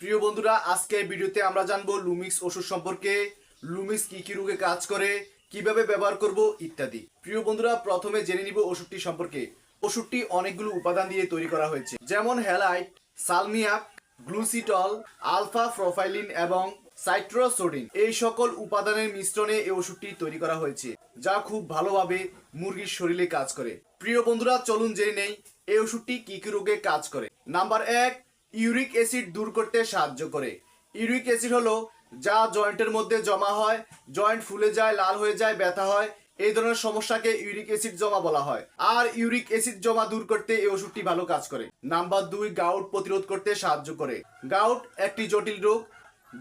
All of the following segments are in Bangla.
প্রিয় বন্ধুরা, আজকে ভিডিওতে আমরা জানব লুমিক্স ওষুধ সম্পর্কে লুমিক্স কি কি রোগে কাজ করে, কীভাবে ব্যবহার করব ইত্যাদি। প্রিয় বন্ধুরা, প্রথমে জেনে নিব ওষুধটি সম্পর্কে। ওষুধটি অনেকগুলো উপাদান দিয়ে তৈরি করা হয়েছে, যেমন হ্যালাইট, সালমিয়াক, গ্লুসিটল, আলফা প্রোফাইলিন এবং সাইট্রোসোডিন। এই সকল উপাদানের মিশ্রণে এই ওষুধটি তৈরি করা হয়েছে, যা খুব ভালোভাবে মুরগির শরীরে কাজ করে। প্রিয় বন্ধুরা, চলুন জেনে নেই, এই ওষুধটি কি কি রোগে কাজ করে। নাম্বার এক ইউরিক অ্যাসিড দূর করতে সাহায্য করে। ইউরিক অ্যাসিড হলো, যা জয়েন্টের মধ্যে জমা হয়, জয়েন্ট ফুলে যায়, লাল হয়ে যায়, ব্যথা হয়, এই ধরনের সমস্যাকে ইউরিক অ্যাসিড জমা বলা হয়। আর ইউরিক অ্যাসিড জমা দূর করতে এই ওষুধটি ভালো কাজ করে। নাম্বার দুই, গাউট প্রতিরোধ করতে সাহায্য করে। গাউট একটি জটিল রোগ,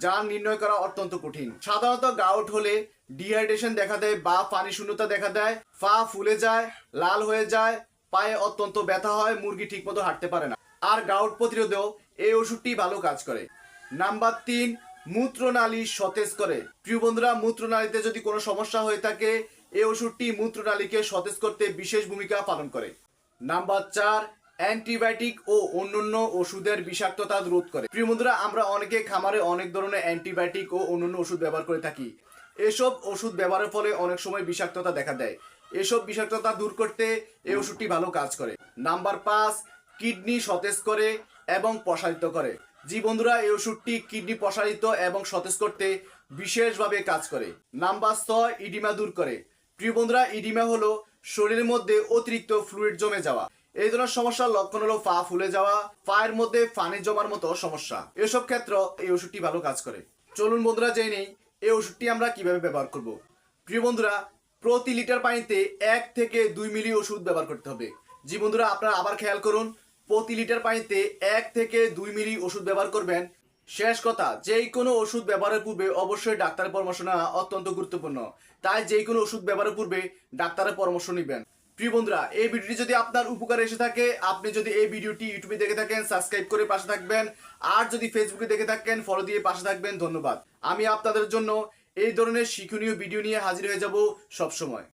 যা নির্ণয় করা অত্যন্ত কঠিন। সাধারণত গাউট হলে ডিহাইড্রেশন দেখা দেয়, বা পানি শূন্যতা দেখা দেয় পা ফুলে যায়, লাল হয়ে যায়, পায়ে অত্যন্ত ব্যথা হয়, মুরগি ঠিকমতো হাঁটতে পারে না। আর গাউট প্রতিরোধেও এই ওষুধটি ভালো কাজ করে। নাম্বার তিন, মূত্রনালী সতেজ করে। প্রিয় বন্ধুরা, মূত্রনালীতে যদি কোনো সমস্যা হয়ে থাকে, এই ওষুধটি মূত্রনালীকে সতেজ করতে বিশেষ ভূমিকা পালন করে। নাম্বার চার, অ্যান্টিবায়োটিক ও অন্যান্য ওষুধের বিষাক্ততা রোধ করে। প্রিয় বন্ধুরা, আমরা অনেকে খামারে অনেক ধরনের অ্যান্টিবায়োটিক ও অন্যান্য ওষুধ ব্যবহার করে থাকি। এসব ওষুধ ব্যবহারের ফলে অনেক সময় বিষাক্ততা দেখা দেয়। এসব বিষাক্ততা দূর করতে এই ওষুধটি ভালো কাজ করে। নাম্বার পাঁচ কিডনি সতেজ করে এবং প্রসারিত করে। জি বন্ধুরা, এই ওষুধটি কিডনি প্রসারিত এবং সতেজ করতে বিশেষভাবে কাজ করে। নাম্বার ছয়, ইডিমা দূর করে। প্রিয় বন্ধুরা, ইডিমা হলো শরীরের মধ্যে অতিরিক্ত ফ্লুইড জমে যাওয়া। এই ধরনের সমস্যার লক্ষণ হলো পা ফুলে যাওয়া, পায়ের মধ্যে পানি জমার মতো সমস্যা। এসব ক্ষেত্র এই ওষুধটি ভালো কাজ করে। চলুন বন্ধুরা, জেনে নেই এই ওষুধটি আমরা কীভাবে ব্যবহার করব। প্রিয় বন্ধুরা, প্রতি লিটার পানিতে এক থেকে দুই মিলি ওষুধ ব্যবহার করতে হবে। জি বন্ধুরা, আপনারা আবার খেয়াল করুন প্রতি লিটার পানিতে এক থেকে দুই মিলি ওষুধ ব্যবহার করবেন। শেষ কথা যেই কোনো ওষুধ ব্যবহারের পূর্বে অবশ্যই ডাক্তারের পরামর্শ নেওয়া অত্যন্ত গুরুত্বপূর্ণ। তাই যেই কোনো ওষুধ ব্যবহারের পূর্বে ডাক্তারের পরামর্শ নেবেন। প্রিয় বন্ধুরা, এই ভিডিওটি যদি আপনার উপকার এসে থাকে, আপনি যদি এই ভিডিওটি ইউটিউবে দেখে থাকেন, সাবস্ক্রাইব করে পাশে থাকবেন। আর যদি ফেসবুকে দেখে থাকেন ফলো দিয়ে পাশে থাকবেন। ধন্যবাদ। আমি আপনাদের জন্য এই ধরনের শিক্ষণীয় ভিডিও নিয়ে হাজির হয়ে যাব সবসময়।